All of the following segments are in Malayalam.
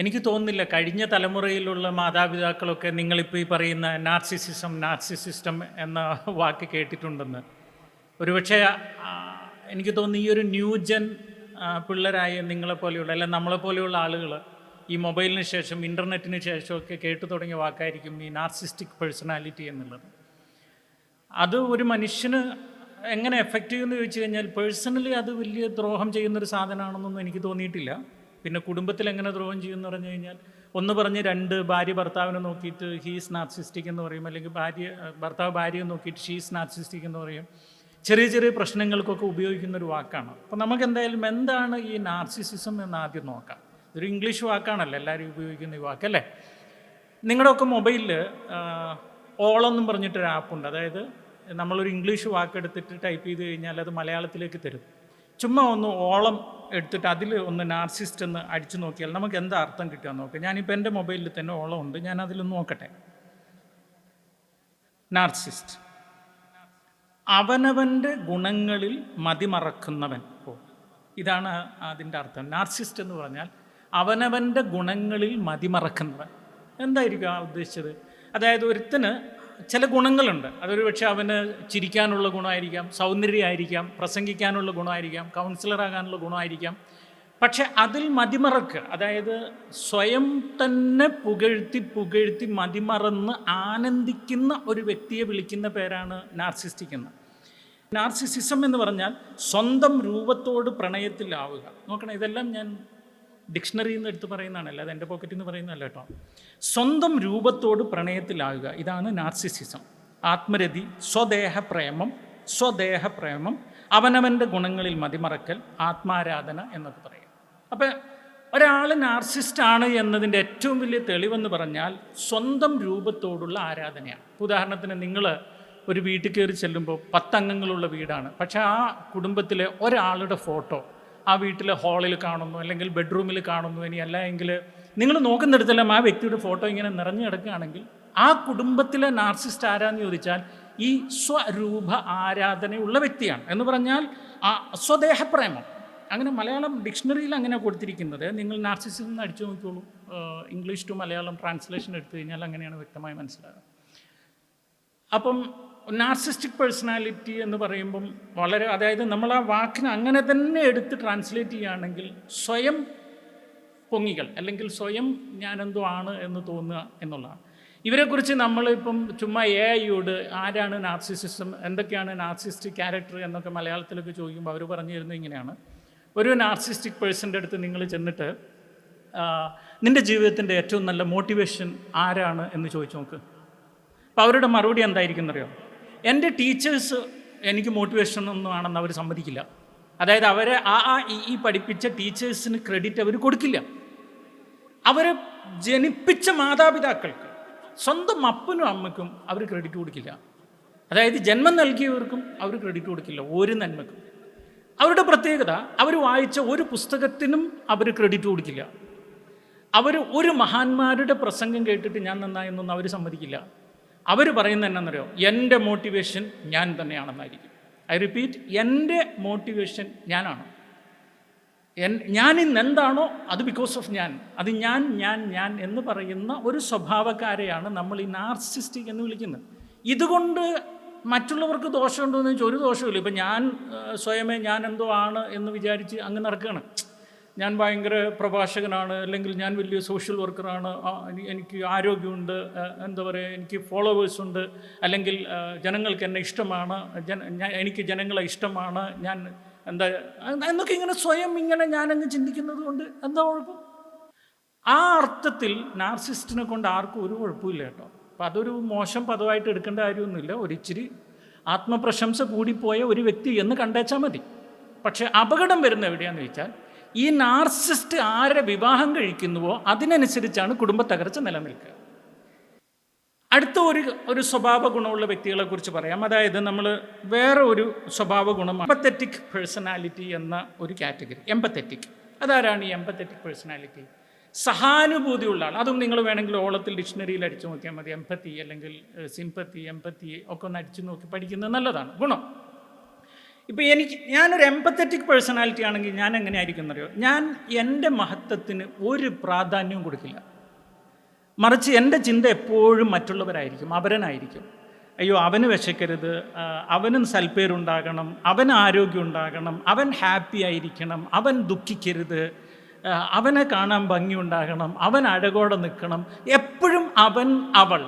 എനിക്ക് തോന്നുന്നില്ല. കഴിഞ്ഞ തലമുറയിലുള്ള മാതാപിതാക്കളൊക്കെ നിങ്ങളിപ്പോൾ ഈ പറയുന്ന നാർസിസിസം നാർസിസിസ്റ്റം എന്ന വാക്ക് കേട്ടിട്ടുണ്ടെന്ന്. ഒരുപക്ഷെ എനിക്ക് തോന്നുന്നു ഈ ഒരു ന്യൂ ന്യൂജൻ പിള്ളേരായ നിങ്ങളെപ്പോലെയുള്ള അല്ല നമ്മളെപ്പോലെയുള്ള ആളുകൾ ഈ മൊബൈലിന് ശേഷം ഇന്റർനെറ്റിന് ശേഷമൊക്കെ കേട്ടു തുടങ്ങിയ വാക്കായിരിക്കും ഈ നാർസിസ്റ്റിക് പേഴ്സണാലിറ്റി എന്നുള്ളത്. അത് ഒരു മനുഷ്യന് എങ്ങനെ എഫക്റ്റ് ചെയ്യുമെന്ന് ചോദിച്ചു കഴിഞ്ഞാൽ പേഴ്സണലി അത് വലിയ ദ്രോഹം ചെയ്യുന്നൊരു സാധനമാണെന്നൊന്നും എനിക്ക് തോന്നിയിട്ടില്ല. പിന്നെ കുടുംബത്തിൽ എങ്ങനെ ദ്രോഹം ചെയ്യുമെന്ന് പറഞ്ഞു കഴിഞ്ഞാൽ ഒന്ന് പറഞ്ഞ് രണ്ട് ഭാര്യ ഭർത്താവിനെ നോക്കിയിട്ട് ഹീസ് നാർസിസ്റ്റിക് എന്ന് പറയും. അല്ലെങ്കിൽ ഭാര്യ ഭർത്താവ് ഭാര്യയെ നോക്കിയിട്ട് ഷീസ് നാർസിസ്റ്റിക് എന്ന് പറയും. ചെറിയ ചെറിയ പ്രശ്നങ്ങൾക്കൊക്കെ ഉപയോഗിക്കുന്ന ഒരു വാക്കാണ്. അപ്പോൾ നമുക്ക് എന്തായാലും എന്താണ് ഈ നാർസിസിസം എന്ന് ആദ്യം നോക്കാം. ഇതൊരു ഇംഗ്ലീഷ് വാക്കാണല്ലോ എല്ലാവരും ഉപയോഗിക്കുന്ന ഈ വാക്കല്ലേ നിങ്ങളുടെയൊക്കെ മൊബൈലിൽ ഓളെന്നും പറഞ്ഞിട്ടൊരു ആപ്പുണ്ട് അതായത് നമ്മളൊരു ഇംഗ്ലീഷ് വാക്കെടുത്തിട്ട് ടൈപ്പ് ചെയ്ത് കഴിഞ്ഞാൽ അത് മലയാളത്തിലേക്ക് തരും. ചുമ്മാ ഒന്ന് ഓളം എടുത്തിട്ട് അതിൽ ഒന്ന് നാർസിസ്റ്റ് എന്ന് അടിച്ചു നോക്കിയാൽ നമുക്ക് എന്താ അർത്ഥം കിട്ടുക നോക്കാം. ഞാനിപ്പോൾ എന്റെ മൊബൈലിൽ തന്നെ ഓളം ഉണ്ട്. ഞാൻ അതിലൊന്ന് നോക്കട്ടെ. നാർസിസ്റ്റ് അവനവന്റെ ഗുണങ്ങളിൽ മതിമറക്കുന്നവൻ. ഓ ഇതാണ് അതിന്റെ അർത്ഥം. നാർസിസ്റ്റ് എന്ന് പറഞ്ഞാൽ അവനവന്റെ ഗുണങ്ങളിൽ മതിമറക്കുന്നവൻ. എന്തായിരിക്കും ആ ഉദ്ദേശിച്ചത്? അതായത് ഒരുത്തന് ചില ഗുണങ്ങളുണ്ട്. അതൊരു പക്ഷേ അവന് ചിരിക്കാനുള്ള ഗുണമായിരിക്കാം സൗന്ദര്യമായിരിക്കാം പ്രസംഗിക്കാനുള്ള ഗുണമായിരിക്കാം കൗൺസിലറാകാനുള്ള ഗുണമായിരിക്കാം. പക്ഷെ അതിൽ മതിമറക്ക് അതായത് സ്വയം തന്നെ പുകഴ്ത്തി പുകഴ്ത്തി മതിമറന്ന് ആനന്ദിക്കുന്ന ഒരു വ്യക്തിയെ വിളിക്കുന്ന പേരാണ് നാർസിസ്റ്റിക് എന്ന് നാർസിസിസം എന്ന് പറഞ്ഞാൽ സ്വന്തം രൂപത്തോട് പ്രണയത്തിലാവുക. നോക്കണം ഇതെല്ലാം ഞാൻ ഡിക്ഷണറിയിൽ നിന്ന് എടുത്ത് പറയുന്നതാണ്. അല്ലാതെ എന്റെ പോക്കറ്റിൽ നിന്ന് പറയുന്നതല്ല കേട്ടോ. സ്വന്തം രൂപത്തോട് പ്രണയത്തിലാകുക. ഇതാണ് നാർസിസിസം. ആത്മരതി സ്വദേഹ പ്രേമം സ്വദേഹ പ്രേമം അവനവന്റെ ഗുണങ്ങളിൽ മതിമറക്കൽ ആത്മാരാധന എന്നൊക്കെ പറയും അപ്പം ഒരാൾ നാർസിസ്റ്റ് ആണ് എന്നതിന്റെ ഏറ്റവും വലിയ തെളിവെന്ന് പറഞ്ഞാൽ സ്വന്തം രൂപത്തോടുള്ള ആരാധനയാണ്. ഉദാഹരണത്തിന് നിങ്ങൾ ഒരു വീട്ടിൽ കയറി ചെല്ലുമ്പോൾ പത്തംഗങ്ങളുള്ള വീടാണ്. പക്ഷേ ആ കുടുംബത്തിലെ ഒരാളുടെ ഫോട്ടോ ആ വീട്ടിലെ ഹാളിൽ കാണുന്നു അല്ലെങ്കിൽ ബെഡ്റൂമിൽ കാണുന്നു ഇനി അല്ല എങ്കിൽ നിങ്ങൾ നോക്കുന്നിടത്തെല്ലാം ആ വ്യക്തിയുടെ ഫോട്ടോ ഇങ്ങനെ നിറഞ്ഞു കിടക്കുകയാണെങ്കിൽ ആ കുടുംബത്തിലെ നാർസിസ്റ്റ് ആരാന്ന് ചോദിച്ചാൽ ഈ സ്വരൂപ ആരാധനയുള്ള വ്യക്തിയാണ്. എന്ന് പറഞ്ഞാൽ ആ സ്വദേഹപ്രേമം. അങ്ങനെ മലയാളം ഡിക്ഷണറിയിൽ അങ്ങനെ കൊടുത്തിരിക്കുന്നത് നിങ്ങൾ നാർസിസിസം എന്ന് അടിച്ചു നോക്കിക്കോളൂ. ഇംഗ്ലീഷ് ടു മലയാളം ട്രാൻസ്ലേഷൻ എടുത്തു കഴിഞ്ഞാൽ അങ്ങനെയാണ് വ്യക്തമായി മനസ്സിലാകുന്നത് അപ്പം നാർസിസ്റ്റിക് പേഴ്സണാലിറ്റി എന്ന് പറയുമ്പം വളരെ അതായത് നമ്മൾ ആ വാക്കിനെ അങ്ങനെ തന്നെ എടുത്ത് ട്രാൻസ്ലേറ്റ് ചെയ്യുകയാണെങ്കിൽ സ്വയം പൊങ്ങികൾ അല്ലെങ്കിൽ സ്വയം ഞാനെന്തോ ആണ് എന്ന് തോന്നുക എന്നുള്ളതാണ്. ഇവരെക്കുറിച്ച് നമ്മളിപ്പം ചുമ്മാ എ ഐയോട് ആരാണ് നാർസിസിസം എന്തൊക്കെയാണ് നാർസിസ്റ്റിക് ക്യാരക്ടർ എന്നൊക്കെ മലയാളത്തിലൊക്കെ ചോദിക്കുമ്പോൾ അവർ പറഞ്ഞു തരുന്നത് ഇങ്ങനെയാണ്. ഒരു നാർസിസ്റ്റിക് പേഴ്സന്റെ അടുത്ത് നിങ്ങൾ ചെന്നിട്ട് നിന്റെ ജീവിതത്തിന്റെ ഏറ്റവും നല്ല മോട്ടിവേഷൻ ആരാണ്? എന്ന് ചോദിച്ചു നോക്ക്. അപ്പോൾ അവരുടെ മറുപടി എന്തായിരിക്കും എന്നറിയോ? എന്റെ ടീച്ചേഴ്സ് എനിക്ക് മോട്ടിവേഷൻ ഒന്നും ആണെന്ന് അവർ സമ്മതിക്കില്ല. അതായത് അവരെ ആ ആ ഈ പഠിപ്പിച്ച ടീച്ചേഴ്സിന് ക്രെഡിറ്റ് അവർ കൊടുക്കില്ല. അവരെ ജനിപ്പിച്ച മാതാപിതാക്കൾക്ക് സ്വന്തം അപ്പനും അമ്മയ്ക്കും അവർ ക്രെഡിറ്റ് കൊടുക്കില്ല. അതായത് ജന്മം നൽകിയവർക്കും അവർ ക്രെഡിറ്റ് കൊടുക്കില്ല ഒരു നന്മക്കും അവരുടെ പ്രത്യേകത അവർ വായിച്ച ഒരു പുസ്തകത്തിനും അവർ ക്രെഡിറ്റ് കൊടുക്കില്ല. അവർ ഒരു മഹാന്മാരുടെ പ്രസംഗം കേട്ടിട്ട് ഞാൻ നന്നായെന്നൊന്നും അവർ സമ്മതിക്കില്ല. അവർ പറയുന്നത് എന്നാണെന്നറിയോ എന്റെ മോട്ടിവേഷൻ ഞാൻ തന്നെയാണെന്നായിരിക്കും. ഐ റിപ്പീറ്റ് എന്റെ മോട്ടിവേഷൻ ഞാനാണ്. ഞാൻ ഇന്ന് എന്താണോ അത് ബിക്കോസ് ഓഫ് ഞാൻ. അത് ഞാൻ ഞാൻ ഞാൻ എന്ന് പറയുന്ന ഒരു സ്വഭാവക്കാരെയാണ് നമ്മൾ ഈ നാർസിസ്റ്റിക് എന്ന് വിളിക്കുന്നത്. ഇതുകൊണ്ട് മറ്റുള്ളവർക്ക് ദോഷമുണ്ടോ എന്ന് ചോദിച്ചാൽ ഒരു ദോഷമില്ല ഇപ്പം ഞാൻ സ്വയമേ ഞാൻ എന്തോ ആണ് എന്ന് വിചാരിച്ച് അങ്ങ് നടക്കുകയാണ്. ഞാൻ ഭയങ്കര പ്രഭാഷകനാണ് അല്ലെങ്കിൽ ഞാൻ വലിയ സോഷ്യൽ വർക്കറാണ് എനിക്ക് ആരോഗ്യമുണ്ട് എന്താ പറയുക എനിക്ക് ഫോളോവേഴ്സ് ഉണ്ട് അല്ലെങ്കിൽ ജനങ്ങൾക്ക് എന്നെ ഇഷ്ടമാണ് ജന എനിക്ക് ജനങ്ങളെ ഇഷ്ടമാണ് ഞാൻ എന്താ എന്നൊക്കെ ഇങ്ങനെ സ്വയം ഇങ്ങനെ ഞാനങ്ങ് ചിന്തിക്കുന്നത് കൊണ്ട് എന്താ കുഴപ്പം? ആ അർത്ഥത്തിൽ നാർസിസ്റ്റിനെ കൊണ്ട് ആർക്കും ഒരു കുഴപ്പമില്ല കേട്ടോ. അപ്പം അതൊരു മോശം പദമായിട്ട് എടുക്കേണ്ട കാര്യമൊന്നുമില്ല. ഒരിച്ചിരി ആത്മപ്രശംസ കൂടിപ്പോയ ഒരു വ്യക്തി എന്ന് കണ്ടേച്ചാൽ മതി. പക്ഷേ അപകടം വരുന്ന എവിടെയാണെന്ന് വെച്ചാൽ ഈ നാർസിസ്റ്റ് ആരെ വിവാഹം കഴിക്കുന്നുവോ അതിനനുസരിച്ചാണ് കുടുംബ തകർച്ച നിലനിൽക്കുക. അടുത്ത ഒരു ഒരു സ്വഭാവ ഗുണമുള്ള വ്യക്തികളെ കുറിച്ച് പറയാം. അതായത് നമ്മൾ വേറെ ഒരു സ്വഭാവ ഗുണം എമ്പത്തറ്റിക് പേഴ്സണാലിറ്റി എന്ന ഒരു കാറ്റഗറി എമ്പത്തറ്റിക് അതാരാണ് ഈ എമ്പത്തറ്റിക് പേഴ്സണാലിറ്റി സഹാനുഭൂതിയുള്ള ആൾ അതും നിങ്ങൾ വേണമെങ്കിൽ ഓളത്തിൽ ഡിക്ഷണറിയിൽ അടിച്ചു നോക്കിയാൽ മതി. എമ്പത്തി അല്ലെങ്കിൽ സിമ്പത്തി എമ്പത്തി ഒക്കെ ഒന്ന് അടിച്ചു നോക്കി പഠിക്കുന്നത് നല്ലതാണ്. ഗുണം. ഇപ്പോൾ എനിക്ക് ഞാനൊരു എമ്പത്തറ്റിക് പേഴ്സണാലിറ്റി ആണെങ്കിൽ ഞാൻ എങ്ങനെ ആയിരിക്കും എന്നറിയോ ഞാൻ എന്റെ മഹത്വത്തിന് ഒരു പ്രാധാന്യവും കൊടുക്കില്ല. മറിച്ച് എന്റെ ചിന്ത എപ്പോഴും മറ്റുള്ളവരായിരിക്കും അവരനായിരിക്കും. അയ്യോ അവന് വിശക്കരുത് അവനും സൽപ്പേരുണ്ടാകണം അവന് ആരോഗ്യം ഉണ്ടാകണം അവൻ ഹാപ്പി ആയിരിക്കണം അവൻ ദുഃഖിക്കരുത് അവനെ കാണാൻ ഭംഗിയുണ്ടാകണം അവൻ അഴകോടെ നിൽക്കണം. എപ്പോഴും അവൻ അവൾ.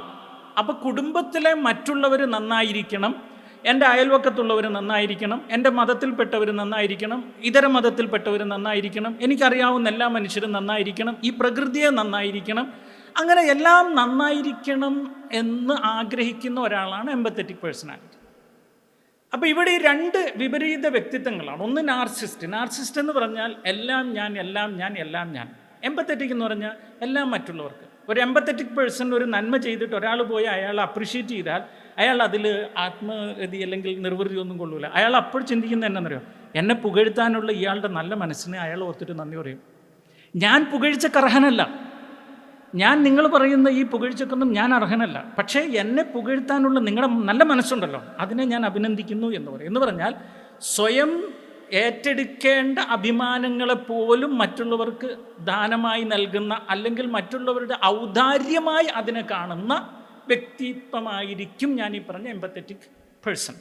അപ്പോൾ കുടുംബത്തിലെ മറ്റുള്ളവർ നന്നായിരിക്കണം എന്റെ അയൽവക്കത്തുള്ളവർ നന്നായിരിക്കണം എന്റെ മതത്തിൽപ്പെട്ടവർ നന്നായിരിക്കണം ഇതര മതത്തിൽപ്പെട്ടവർ നന്നായിരിക്കണം എനിക്കറിയാവുന്ന എല്ലാ മനുഷ്യരും നന്നായിരിക്കണം ഈ പ്രകൃതിയെ നന്നായിരിക്കണം അങ്ങനെ എല്ലാം നന്നായിരിക്കണം എന്ന് ആഗ്രഹിക്കുന്ന ഒരാളാണ് എമ്പത്തറ്റിക് പേഴ്സണാലിറ്റി അപ്പോൾ ഇവിടെ ഈ രണ്ട് വിപരീത വ്യക്തിത്വങ്ങളാണ്. ഒന്ന് നാർസിസ്റ്റ് നാർസിസ്റ്റ് എന്ന് പറഞ്ഞാൽ എല്ലാം ഞാൻ എല്ലാം ഞാൻ എല്ലാം ഞാൻ. എമ്പത്തറ്റിക് എന്ന് പറഞ്ഞാൽ എല്ലാം മറ്റുള്ളവർക്ക്. ഒരു എമ്പത്തറ്റിക് പേഴ്സൺ ഒരു നന്മ ചെയ്തിട്ട് ഒരാൾ പോയി അയാൾ അപ്രിഷ്യേറ്റ് ചെയ്താൽ അയാൾ അതിൽ ആത്മഗതി അല്ലെങ്കിൽ നിർവൃതി ഒന്നും കൊള്ളൂല. അയാൾ അപ്പോൾ ചിന്തിക്കുന്നത് എന്നറിയോ എന്നെ പുകഴ്ത്താനുള്ള ഇയാളുടെ നല്ല മനസ്സിനെ അയാൾ ഓർത്തിട്ട് നന്ദി പറയും. ഞാൻ പുകഴ്ച കർഹനല്ല ഞാൻ നിങ്ങൾ പറയുന്ന ഈ പുകഴ്ചക്കൊന്നും ഞാൻ അർഹനല്ല. പക്ഷേ എന്നെ പുകഴ്ത്താനുള്ള നിങ്ങളുടെ നല്ല മനസ്സുണ്ടല്ലോ അതിനെ ഞാൻ അഭിനന്ദിക്കുന്നു എന്ന് പറയും. എന്ന് പറഞ്ഞാൽ സ്വയം ഏറ്റെടുക്കേണ്ട അഭിമാനങ്ങളെ പോലും മറ്റുള്ളവർക്ക് ദാനമായി നൽകുന്ന അല്ലെങ്കിൽ മറ്റുള്ളവരുടെ ഔദാര്യമായി അതിനെ കാണുന്ന വ്യക്തിത്വമായിരിക്കും ഞാൻ ഈ പറഞ്ഞ എമ്പത്തറ്റിക് പേഴ്സൺ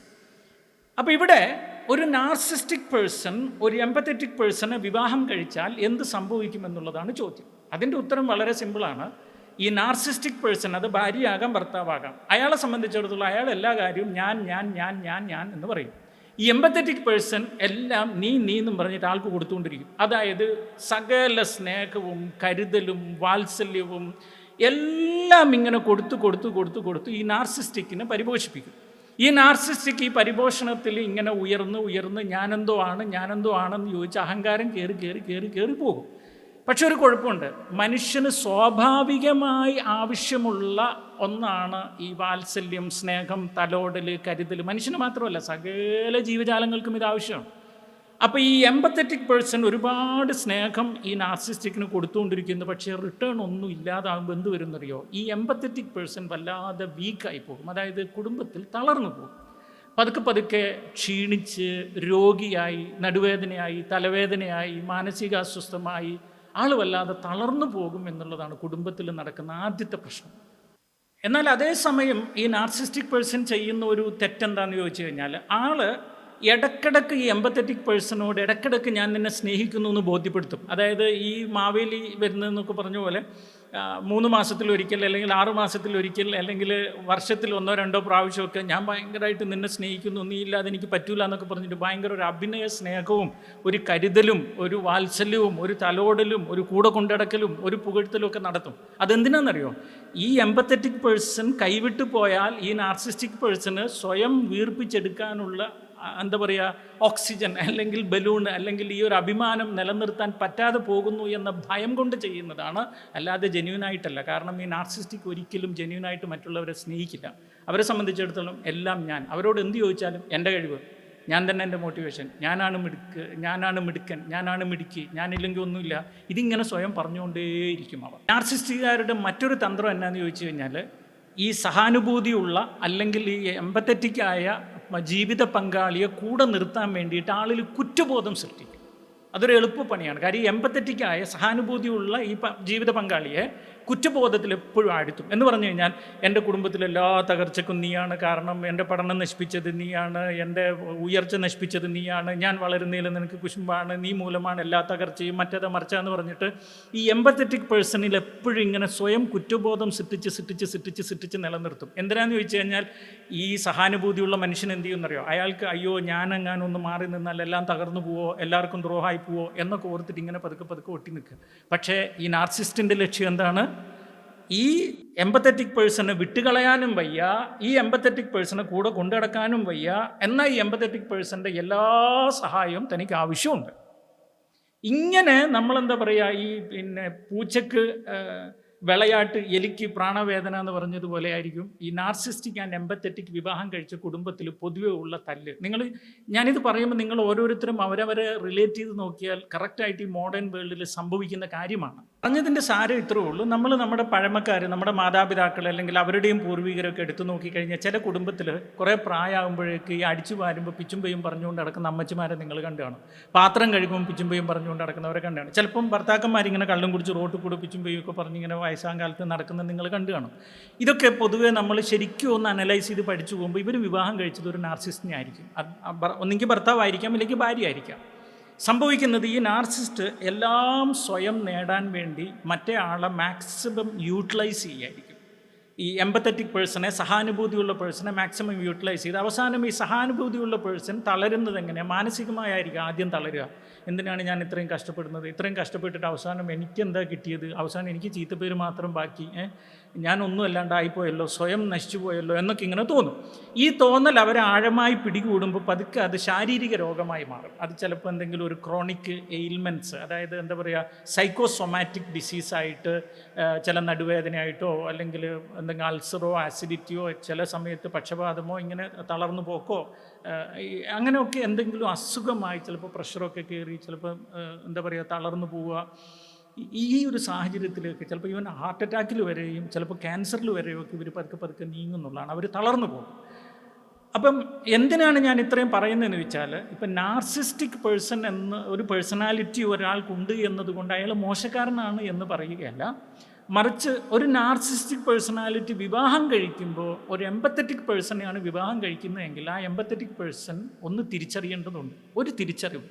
അപ്പോൾ ഇവിടെ ഒരു നാർസിസ്റ്റിക് പേഴ്സൺ ഒരു എമ്പത്തറ്റിക് പേഴ്സണെ വിവാഹം കഴിച്ചാൽ എന്ത് സംഭവിക്കുമെന്നുള്ളതാണ് ചോദ്യം. അതിന്റെ ഉത്തരം വളരെ സിമ്പിളാണ് ഈ നാർസിസ്റ്റിക് പേഴ്സൺ അത് ഭാര്യയാകാം ഭർത്താവാകാം. അയാളെ സംബന്ധിച്ചിടത്തോളം അയാൾ എല്ലാ കാര്യവും ഞാൻ ഞാൻ ഞാൻ ഞാൻ ഞാൻ എന്ന് പറയും. ഈ എമ്പത്തറ്റിക് പേഴ്സൺ എല്ലാം നീ നീ എന്നും പറഞ്ഞിട്ട് ആൾക്ക് കൊടുത്തുകൊണ്ടിരിക്കും. അതായത് സകല സ്നേഹവും കരുതലും വാത്സല്യവും എല്ലാം ഇങ്ങനെ കൊടുത്തു കൊടുത്തു കൊടുത്തു കൊടുത്തു ഈ നാർസിസ്റ്റിക്കിനെ പരിപോഷിപ്പിക്കും. ഈ നാർസിസ്റ്റിക് ഈ പരിപോഷണത്തിൽ ഇങ്ങനെ ഉയർന്ന് ഉയർന്ന് ഞാനെന്തോ ആണ് ഞാനെന്തോ ആണെന്ന് ചോദിച്ച് അഹങ്കാരം കയറി കയറി കയറി കയറി പോകും. പക്ഷെ ഒരു കുഴപ്പമുണ്ട്. മനുഷ്യന് സ്വാഭാവികമായി ആവശ്യമുള്ള ഒന്നാണ് ഈ വാത്സല്യം സ്നേഹം തലോടൽ കരുതൽ മനുഷ്യന് മാത്രമല്ല സകല ജീവജാലങ്ങൾക്കും ഇത് ആവശ്യമാണ്. അപ്പോൾ ഈ എമ്പത്തറ്റിക് പേഴ്സൺ ഒരുപാട് സ്നേഹം ഈ നാർസിസ്റ്റിക്കിന് കൊടുത്തുകൊണ്ടിരിക്കുന്നു. പക്ഷേ റിട്ടേൺ ഒന്നും ഇല്ലാതാകുമ്പോൾ എന്ത് വരുന്നറിയോ? ഈ എമ്പത്തറ്റിക് പേഴ്സൺ വല്ലാതെ വീക്കായി പോകും. അതായത് കുടുംബത്തിൽ തളർന്നു പോകും. പതുക്കെ പതുക്കെ ക്ഷീണിച്ച് രോഗിയായി നടുവേദനയായി തലവേദനയായി മാനസികാസ്വസ്ഥമായി ആൾ വല്ലാതെ തളർന്നു പോകും എന്നുള്ളതാണ് കുടുംബത്തിൽ നടക്കുന്ന ആദ്യത്തെ പ്രശ്നം. എന്നാൽ അതേസമയം ഈ നാർസിസ്റ്റിക് പേഴ്സൺ ചെയ്യുന്ന ഒരു തെറ്റെന്താണെന്ന് ചോദിച്ചു കഴിഞ്ഞാൽ ആൾ ഇടക്കിടക്ക് ഈ എമ്പത്തറ്റിക് പേഴ്സണോട് ഇടക്കിടക്ക് ഞാൻ നിന്നെ സ്നേഹിക്കുന്നു എന്ന് ബോധ്യപ്പെടുത്തും. അതായത് ഈ മാവേലി വരുന്നതെന്നൊക്കെ പറഞ്ഞ പോലെ മൂന്ന് മാസത്തിലൊരിക്കൽ അല്ലെങ്കിൽ ആറ് മാസത്തിലൊരിക്കൽ അല്ലെങ്കിൽ വർഷത്തിൽ ഒന്നോ രണ്ടോ പ്രാവശ്യമൊക്കെ ഞാൻ ഭയങ്കരമായിട്ട് നിന്നെ സ്നേഹിക്കുന്നു നീ ഇല്ലാതെ എനിക്ക് പറ്റൂല എന്നൊക്കെ പറഞ്ഞിട്ട് ഭയങ്കര ഒരു അഭിനയ സ്നേഹവും ഒരു കരുതലും ഒരു വാത്സല്യവും ഒരു തലോടലും ഒരു കൂടെ കൊണ്ടടക്കലും ഒരു പുകഴ്ത്തലും ഒക്കെ നടത്തും. അതെന്തിനാണെന്നറിയോ ഈ എമ്പത്തറ്റിക് പേഴ്സൺ കൈവിട്ടു പോയാൽ ഈ നാർസിസ്റ്റിക് പേഴ്സണ് സ്വയം വീർപ്പിച്ചെടുക്കാനുള്ള എന്താ പറയുക ഓക്സിജൻ അല്ലെങ്കിൽ ബലൂൺ അല്ലെങ്കിൽ ഈ ഒരു അഭിമാനം നിലനിർത്താൻ പറ്റാതെ പോകുന്നു എന്ന ഭയം കൊണ്ട് ചെയ്യുന്നതാണ്. അല്ലാതെ ജെന്യൂനായിട്ടല്ല. കാരണം ഈ നാർസിസ്റ്റിക് ഒരിക്കലും ജെന്യൂനായിട്ട് മറ്റുള്ളവരെ സ്നേഹിക്കില്ല. അവരെ സംബന്ധിച്ചിടത്തോളം എല്ലാം ഞാൻ. അവരോട് എന്ത് ചോദിച്ചാലും എന്റെ കഴിവ് ഞാൻ തന്നെ എന്റെ മോട്ടിവേഷൻ ഞാനാണ് മിടുക്ക് ഞാനാണ് മിടുക്കൻ ഞാനാണ് മിടുക്കി ഞാനില്ലെങ്കിൽ ഒന്നുമില്ല. ഇതിങ്ങനെ സ്വയം പറഞ്ഞുകൊണ്ടേയിരിക്കും അവർ. നാർസിസ്റ്റുകാരുടെ മറ്റൊരു തന്ത്രം എന്നാന്ന് ചോദിച്ചു കഴിഞ്ഞാൽ ഈ സഹാനുഭൂതിയുള്ള അല്ലെങ്കിൽ ഈ എമ്പത്തറ്റിക്കായ ജീവിത പങ്കാളിയെ കൂടെ നിർത്താൻ വേണ്ടിയിട്ട് ആളിൽ കുറ്റബോധം സൃഷ്ടിക്കും. അതൊരു എളുപ്പപ്പണിയാണ്. കാര്യം ഈ എമ്പത്തറ്റിക്കായ സഹാനുഭൂതിയുള്ള ഈ ജീവിത പങ്കാളിയെ കുറ്റബോധത്തിൽ എപ്പോഴും ആഴ്ത്തും. എന്ന് പറഞ്ഞു കഴിഞ്ഞാൽ എന്റെ കുടുംബത്തിലെ എല്ലാ തകർച്ചക്കും നീയാണ് കാരണം. എന്റെ പഠനം നശിപ്പിച്ചത് നീയാണ്. എന്റെ ഉയർച്ച നശിപ്പിച്ചത് നീയാണ്. ഞാൻ വളരുന്നതിൽ നിനക്ക് കുശുമ്പാണ്. നീ മൂലമാണ് എല്ലാ തകർച്ചയും മറ്റേത് മറിച്ചാന്ന് പറഞ്ഞിട്ട് ഈ എമ്പത്തറ്റിക് പേഴ്സണിൽ എപ്പോഴും ഇങ്ങനെ സ്വയം കുറ്റബോധം സിട്ടിച്ച് സിട്ടിച്ച് സിട്ടിച്ച് സിട്ടിച്ച് നിലനിർത്തും. എന്തിനാന്ന് ചോദിച്ചു കഴിഞ്ഞാൽ ഈ സഹാനുഭൂതിയുള്ള മനുഷ്യൻ എന്ത് ചെയ്യുമെന്നറിയോ? അയാൾക്ക് അയ്യോ ഞാനെങ്ങാനും ഒന്ന് മാറി നിന്നാൽ എല്ലാം തകർന്നു പോവോ? എല്ലാവർക്കും ദ്രോഹമായി പോവോ? എന്നൊക്കെ ഓർത്തിട്ട് ഇങ്ങനെ പതുക്കെ പതുക്കെ ഒട്ടി നിൽക്കുക. പക്ഷേ ഈ നാർസിസ്റ്റിന്റെ ലക്ഷ്യം എന്താണ്? ഈ എമ്പത്തറ്റിക് പേഴ്സണെ വിട്ടുകളയാനും വയ്യ ഈ എമ്പത്തറ്റിക് പേഴ്സണെ കൂടെ കൊണ്ടുനടക്കാനും വയ്യ എന്നാൽ ഈ എമ്പത്തറ്റിക് പേഴ്സന്റെ എല്ലാ സഹായവും തനിക്ക് ആവശ്യമുണ്ട്. ഇങ്ങനെ നമ്മളെന്താ പറയുക ഈ പിന്നെ പൂച്ചക്ക് വിളയാട്ട് എലിക്ക് പ്രാണവേദന എന്ന് പറഞ്ഞതുപോലെ ആയിരിക്കും. ഈ നാർസിസ്റ്റിക് ആൻഡ് എമ്പത്തറ്റിക് വിവാഹം കഴിച്ച കുടുംബത്തിൽ പൊതുവേ ഉള്ള തല്ല്. നിങ്ങൾ ഞാനിത് പറയുമ്പോൾ നിങ്ങൾ ഓരോരുത്തരും അവരവരെ റിലേറ്റ് ചെയ്ത് നോക്കിയാൽ കറക്റ്റായിട്ട് ഈ മോഡേൺ വേൾഡിൽ സംഭവിക്കുന്ന കാര്യമാണ്. പറഞ്ഞതിന്റെ സാരം ഇത്രേ ഉള്ളൂ. നമ്മൾ നമ്മുടെ പഴമക്കാർ നമ്മുടെ മാതാപിതാക്കൾ അല്ലെങ്കിൽ അവരുടെയും പൂർവികരൊക്കെ എടുത്തു നോക്കിക്കഴിഞ്ഞാൽ ചില കുടുംബത്തിൽ കുറേ പ്രായമാകുമ്പോഴേക്ക് ഈ അടിച്ചു വാരുമ്പോൾ പിച്ചുമ്പയും പറഞ്ഞുകൊണ്ട് നടക്കുന്ന അമ്മച്ചിമാരെ നിങ്ങൾ കണ്ടു കാണും. പാത്രം കഴുകുമ്പോൾ പിച്ചുമ്പയും പറഞ്ഞുകൊണ്ട് നടക്കുന്നവരെ കണ്ടു കാണും. ചിലപ്പം ഭർത്താക്കന്മാരിങ്ങനെ കള്ളും കുടിച്ച് റോട്ടിൽ കൂടെ പിച്ചുമ്പയും ഒക്കെ പറഞ്ഞിങ്ങനെ വയസ്സാം കാലത്ത് നടക്കുന്നത് നിങ്ങൾ കണ്ടു കാണും. ഇതൊക്കെ പൊതുവേ നമ്മൾ ശരിക്കും ഒന്ന് അനലൈസ് ചെയ്ത് പഠിച്ചു പോകുമ്പോൾ ഇവർ വിവാഹം കഴിച്ചത് ഒരു നാർസിസ്റ്റിനെ ആയിരിക്കും. ഒന്നെങ്കിൽ ഭർത്താവായിരിക്കാം അല്ലെങ്കിൽ ഭാര്യ ആയിരിക്കാം സംഭവിക്കുന്നത് ഈ നാർസിസ്റ്റ് എല്ലാം സ്വയം നേടാൻ വേണ്ടി മറ്റേ ആളെ മാക്സിമം യൂട്ടിലൈസ് ചെയ്യായിരിക്കും. ഈ എമ്പത്തറ്റിക് പേഴ്സണെ സഹാനുഭൂതിയുള്ള പേഴ്സണെ മാക്സിമം യൂട്ടിലൈസ് ചെയ്ത്. അവസാനം ഈ സഹാനുഭൂതിയുള്ള പേഴ്സൺ തളരുന്നത് എങ്ങനെയാണ് മാനസികമായിരിക്കും ആദ്യം തളരുക. എന്തിനാണ് ഞാൻ ഇത്രയും കഷ്ടപ്പെടുന്നത്? ഇത്രയും കഷ്ടപ്പെട്ടിട്ട് അവസാനം എനിക്ക് എന്താ കിട്ടിയത്? അവസാനം എനിക്ക് ചീത്തപ്പേര് മാത്രം ബാക്കി? ഞാനൊന്നും അല്ലാണ്ടായിപ്പോയല്ലോ സ്വയം നശിച്ചു പോയല്ലോ എന്നൊക്കെ ഇങ്ങനെ തോന്നും. ഈ തോന്നൽ അവരെ ആഴമായി പിടികൂടുമ്പോൾ പതുക്കെ അത് ശാരീരിക രോഗമായി മാറും. അത് ചിലപ്പോൾ എന്തെങ്കിലും ഒരു ക്രോണിക് എയിൽമെന്റ്സ് അതായത് എന്താ പറയുക സൈക്കോസൊമാറ്റിക് ഡിസീസായിട്ട് ചില നടുവേദനയായിട്ടോ അല്ലെങ്കിൽ എന്തെങ്കിലും അൾസറോ ആസിഡിറ്റിയോ ചില സമയത്ത് പക്ഷപാതമോ ഇങ്ങനെ തളർന്നു പോക്കോ അങ്ങനെയൊക്കെ എന്തെങ്കിലും അസുഖമായി ചിലപ്പോൾ പ്രഷറൊക്കെ കയറി ചിലപ്പോൾ എന്താ പറയുക തളർന്നു പോവുക ഈ- ഒരു സാഹചര്യത്തിലേക്ക് ചിലപ്പോൾ ഇവൻ ഹാർട്ട് അറ്റാക്കിൽ വരെയും ചിലപ്പോൾ ക്യാൻസറിൽ വരെയും ഒക്കെ ഇവർ പതുക്കെ പതുക്കെ നീങ്ങുന്നുള്ളതാണ്. അവർ തളർന്നു പോകും. അപ്പം എന്തിനാണ് ഞാൻ ഇത്രയും പറയുന്നതെന്ന് വെച്ചാൽ ഇപ്പം നാർസിസ്റ്റിക് പേഴ്സൺ എന്ന് ഒരു പേഴ്സണാലിറ്റി ഒരാൾക്കുണ്ട് എന്നതുകൊണ്ട് അയാൾ മോശക്കാരനാണ് എന്ന് പറയുകയല്ല. മറിച്ച് ഒരു നാർസിസ്റ്റിക് പേഴ്സണാലിറ്റി വിവാഹം കഴിക്കുമ്പോൾ ഒരു എമ്പത്തറ്റിക് പേഴ്സണെയാണ് വിവാഹം കഴിക്കുന്നതെങ്കിൽ ആ എമ്പത്തറ്റിക് പേഴ്സൺ ഒന്ന് തിരിച്ചറിയേണ്ടതുണ്ട്. ഒരു തിരിച്ചറിവ്.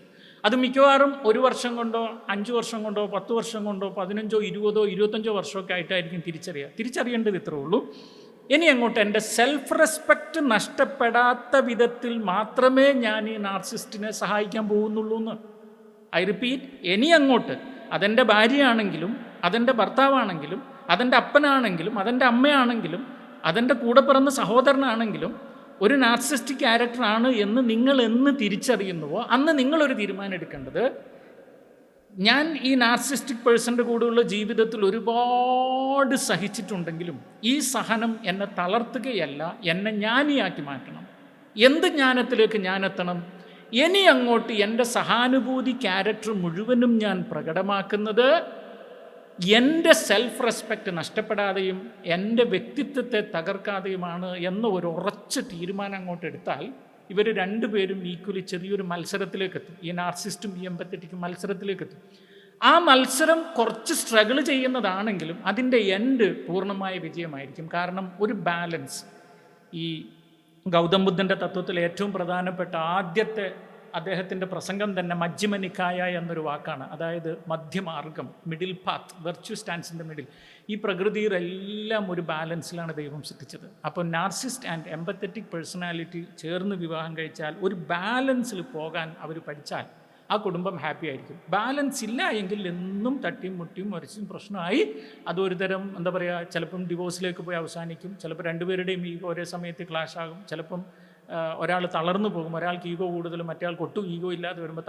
അത് മിക്കവാറും ഒരു വർഷം കൊണ്ടോ അഞ്ച് വർഷം കൊണ്ടോ പത്ത് വർഷം കൊണ്ടോ പതിനഞ്ചോ ഇരുപതോ ഇരുപത്തഞ്ചോ വർഷമൊക്കെ ആയിട്ടായിരിക്കും തിരിച്ചറിയുക. തിരിച്ചറിയേണ്ടത് ഇത്രേ ഉള്ളൂ. ഇനി അങ്ങോട്ട് എന്റെ സെൽഫ് റെസ്പെക്റ്റ് നഷ്ടപ്പെടാത്ത വിധത്തിൽ മാത്രമേ ഞാൻ ഈ നാർസിസ്റ്റിനെ സഹായിക്കാൻ പോകുന്നുള്ളൂ എന്ന്. ഐ റിപ്പീറ്റ് ഇനി അങ്ങോട്ട് അതെന്റെ ഭാര്യയാണെങ്കിലും അതെന്റെ ഭർത്താവാണെങ്കിലും അതെന്റെ അപ്പനാണെങ്കിലും അതെന്റെ അമ്മയാണെങ്കിലും അതെന്റെ കൂടെ പിറന്ന സഹോദരനാണെങ്കിലും ഒരു നാർസിസ്റ്റിക് ക്യാരക്ടറാണ് എന്ന് നിങ്ങൾ എന്ന് തിരിച്ചറിയുന്നുവോ? അന്ന് നിങ്ങളൊരു തീരുമാനം എടുക്കേണ്ടത് ഞാൻ ഈ നാർസിസ്റ്റിക് പേഴ്സന്റെ കൂടെയുള്ള ജീവിതത്തിൽ ഒരുപാട് സഹിച്ചിട്ടുണ്ടെങ്കിലും ഈ സഹനം എന്നെ തളർത്തുകയല്ല എന്നെ ജ്ഞാനിയാക്കി മാറ്റണം. എന്ത് ജ്ഞാനത്തിലേക്ക് ഞാൻ എത്തണം? ഇനി അങ്ങോട്ട് എന്റെ സഹാനുഭൂതി ക്യാരക്ടർ മുഴുവനും ഞാൻ പ്രകടമാക്കുന്നത് എന്റെ സെൽഫ് റെസ്പെക്റ്റ് നഷ്ടപ്പെടാതെയും എന്റെ വ്യക്തിത്വത്തെ തകർക്കാതെയുമാണ് എന്ന ഒരു ഉറച്ച തീരുമാനം അങ്ങോട്ട് എടുത്താൽ ഇവർ രണ്ടുപേരും ഈക്വലി ചെറിയൊരു മത്സരത്തിലേക്ക് എത്തും ഈ നാർസിസ്റ്റും ഈ എമ്പത്തറ്റിക്കും മത്സരത്തിലേക്ക് എത്തും ആ മത്സരം കുറച്ച് സ്ട്രഗിൾ ചെയ്യുന്നതാണെങ്കിലും അതിന്റെ എൻഡ് പൂർണമായ വിജയമായിരിക്കും. കാരണം ഒരു ബാലൻസ് ഈ ഗൗതം ബുദ്ധന്റെ തത്വത്തിൽ ഏറ്റവും പ്രധാനപ്പെട്ട ആദ്യത്തെ അദ്ദേഹത്തിന്റെ പ്രസംഗം തന്നെ മജ്ജിമനിക്കായ എന്നൊരു വാക്കാണ്. അതായത് മധ്യമാർഗം middle path in the middle ഈ പ്രകൃതിയിലെല്ലാം ഒരു ബാലൻസിലാണ് ദൈവം സൃഷ്ടിച്ചത് അപ്പോൾ നാർസിസ്റ്റ് ആൻഡ് എമ്പത്തറ്റിക് പേഴ്സണാലിറ്റി ചേർന്ന് വിവാഹം കഴിച്ചാൽ ഒരു ബാലൻസിൽ പോകാൻ അവർ പഠിച്ചാൽ ആ കുടുംബം ഹാപ്പി ആയിരിക്കും. ബാലൻസ് ഇല്ല എങ്കിൽ എന്നും തട്ടിയും മുട്ടിയും മറിച്ചും പ്രശ്നമായി അതൊരു തരം എന്താ പറയുക ചിലപ്പം ഡിവോഴ്സിലേക്ക് പോയി അവസാനിക്കും ചിലപ്പോൾ രണ്ടുപേരുടെയും ഈ ഒരേ സമയത്ത് ക്ലാഷ് ആകും ചിലപ്പം ഒരാൾ തളർന്നു പോകും. ഒരാൾക്ക് ഈഗോ കൂടുതലും മറ്റേ ആൾക്ക് ഒട്ടും ഈഗോ ഇല്ലാതെ വരുമ്പോൾ